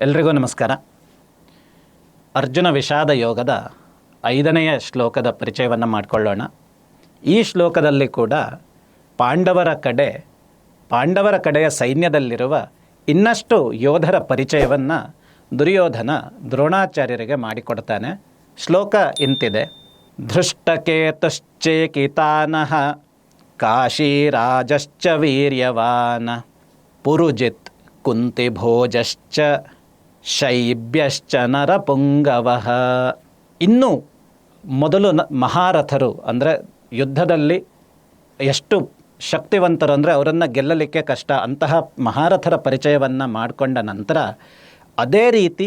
ಎಲ್ರಿಗೂ ನಮಸ್ಕಾರ. ಅರ್ಜುನ ವಿಷಾದ ಯೋಗದ ಐದನೆಯ ಶ್ಲೋಕದ ಪರಿಚಯವನ್ನು ಮಾಡಿಕೊಳ್ಳೋಣ. ಈ ಶ್ಲೋಕದಲ್ಲಿ ಕೂಡ ಪಾಂಡವರ ಕಡೆ, ಪಾಂಡವರ ಕಡೆಯ ಸೈನ್ಯದಲ್ಲಿರುವ ಇನ್ನಷ್ಟು ಯೋಧರ ಪರಿಚಯವನ್ನು ದುರ್ಯೋಧನ ದ್ರೋಣಾಚಾರ್ಯರಿಗೆ ಮಾಡಿಕೊಡ್ತಾನೆ. ಶ್ಲೋಕ ಇಂತಿದೆ. ಧೃಷ್ಟಕೇತಶ್ಚೇಕಿತಾನಃ ಕಾಶೀರಾಜಶ್ಚ ವೀರ್ಯವಾನ, ಪುರುಜಿತ್ ಕುಂತಿಭೋಜಶ್ಚ. ಶೈಬ್ಯಶ್ಚ ನರಪುಂಗವಃ. ಇನ್ನು ಮೊದಲು ಮಹಾರಥರು, ಅಂದರೆ ಯುದ್ಧದಲ್ಲಿ ಎಷ್ಟು ಶಕ್ತಿವಂತರು ಅಂದರೆ ಅವರನ್ನು ಗೆಲ್ಲಲಿಕ್ಕೆ ಕಷ್ಟ, ಅಂತಹ ಮಹಾರಥರ ಪರಿಚಯವನ್ನು ಮಾಡಿಕೊಂಡ ನಂತರ ಅದೇ ರೀತಿ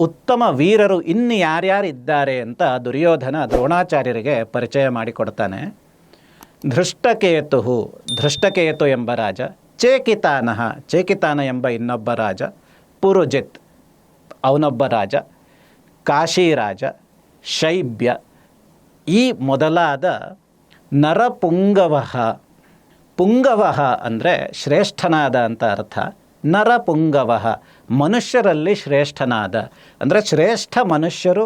ಉತ್ತಮ ವೀರರು ಇನ್ನು ಯಾರ್ಯಾರು ಇದ್ದಾರೆ ಅಂತ ದುರ್ಯೋಧನ ದ್ರೋಣಾಚಾರ್ಯರಿಗೆ ಪರಿಚಯ ಮಾಡಿಕೊಡ್ತಾನೆ. ಧೃಷ್ಟಕೇತು ಧೃಷ್ಟಕೇತು ಎಂಬ ರಾಜ ಚೇಕಿತಾನಹ ಚೇಕಿತಾನ ಎಂಬ ಇನ್ನೊಬ್ಬ ರಾಜ ಪುರುಜಿತ್, ಅವನೊಬ್ಬ ರಾಜ ಕಾಶಿರಾಜ ಶೈಬ್ಯ, ಈ ಮೊದಲಾದ ನರಪುಂಗವ ಪುಂಗವಃ ಅಂದರೆ ಶ್ರೇಷ್ಠನಾದ ಅಂತ ಅರ್ಥ. ನರಪುಂಗವ ಮನುಷ್ಯರಲ್ಲಿ ಶ್ರೇಷ್ಠನಾದ. ಅಂದರೆ ಶ್ರೇಷ್ಠ ಮನುಷ್ಯರು,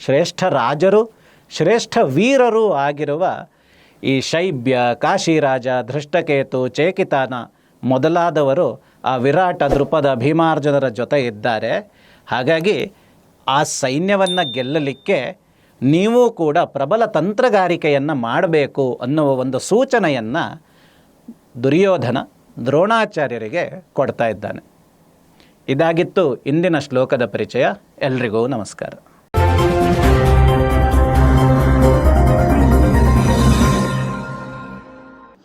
ಶ್ರೇಷ್ಠ ರಾಜರು, ಶ್ರೇಷ್ಠ ವೀರರು ಆಗಿರುವ ಈ ಶೈಬ್ಯ ಕಾಶಿರಾಜ ಧೃಷ್ಟಕೇತು, ಚೇಕಿತಾನ ಮೊದಲಾದವರು ಆ ವಿರಾಟ ದೃಪದ ಭೀಮಾರ್ಜುನರ ಜೊತೆ ಇದ್ದಾರೆ. ಹಾಗಾಗಿ ಆ ಸೈನ್ಯವನ್ನು ಗೆಲ್ಲಲಿಕ್ಕೆ ನೀವು ಕೂಡ ಪ್ರಬಲ ತಂತ್ರಗಾರಿಕೆಯನ್ನು ಮಾಡಬೇಕು ಅನ್ನುವ ಒಂದು ಸೂಚನೆಯನ್ನು ದುರ್ಯೋಧನ ದ್ರೋಣಾಚಾರ್ಯರಿಗೆ ಕೊಡ್ತಾ ಇದ್ದಾನೆ. ಇದಾಗಿತ್ತು ಇಂದಿನ ಶ್ಲೋಕದ ಪರಿಚಯ. ಎಲ್ರಿಗೂ ನಮಸ್ಕಾರ.